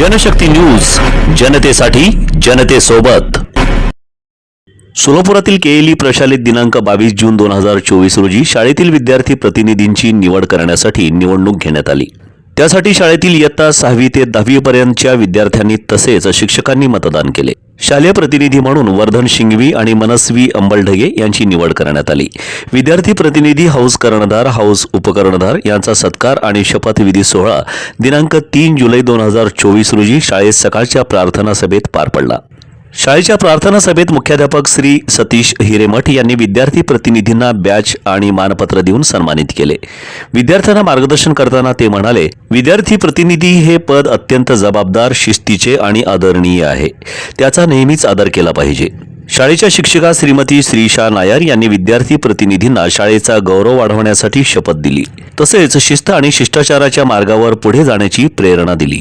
Janshakti news जनतेसाठी जनतेसोबत. सोलापुरातील KLE प्रशालेत दिनांक बावीस जून दोन हजार चोवीस रोजी शाळेतील विद्यार्थी प्रतिनिधींची निवड करण्यासाठी निवडणूक घेण्यात आली. त्यासाठी शाळेतील इयत्ता सहावी ते दहावीपर्यंतच्या विद्यार्थ्यांनी तसेच शिक्षकांनी मतदान केले. शालेय प्रतिनिधी म्हणून वर्धन शिंगवी आणि मनस्वी अंबलढगे यांची निवड करण्यात आली. विद्यार्थी प्रतिनिधी हाऊस कर्णधार हाऊस उपकर्णधार यांचा सत्कार आणि शपथविधी सोहळा दिनांक तीन जुलै दोन हजार चोवीस रोजी शाळेत सकाळच्या प्रार्थना सभेत पार पडला. शाळेच्या प्रार्थना सभेत मुख्याध्यापक श्री सतीश हिरेमठ यांनी विद्यार्थी प्रतिनिधींना बॅच आणि मानपत्र देऊन सन्मानित केले. विद्यार्थ्यांना मार्गदर्शन करताना ते म्हणाले विद्यार्थी प्रतिनिधी हे पद अत्यंत जबाबदार शिस्तीचे आणि आदरणीय आहे. त्याचा नेहमीच आदर केला पाहिजे. शाळेच्या शिक्षिका श्रीमती श्रीशा नायर यांनी विद्यार्थी प्रतिनिधींना शाळेचा गौरव वाढवण्यासाठी शपथ दिली. तसेच शिस्त आणि शिष्टाचाराच्या मार्गावर पुढे जाण्याची प्रेरणा दिली.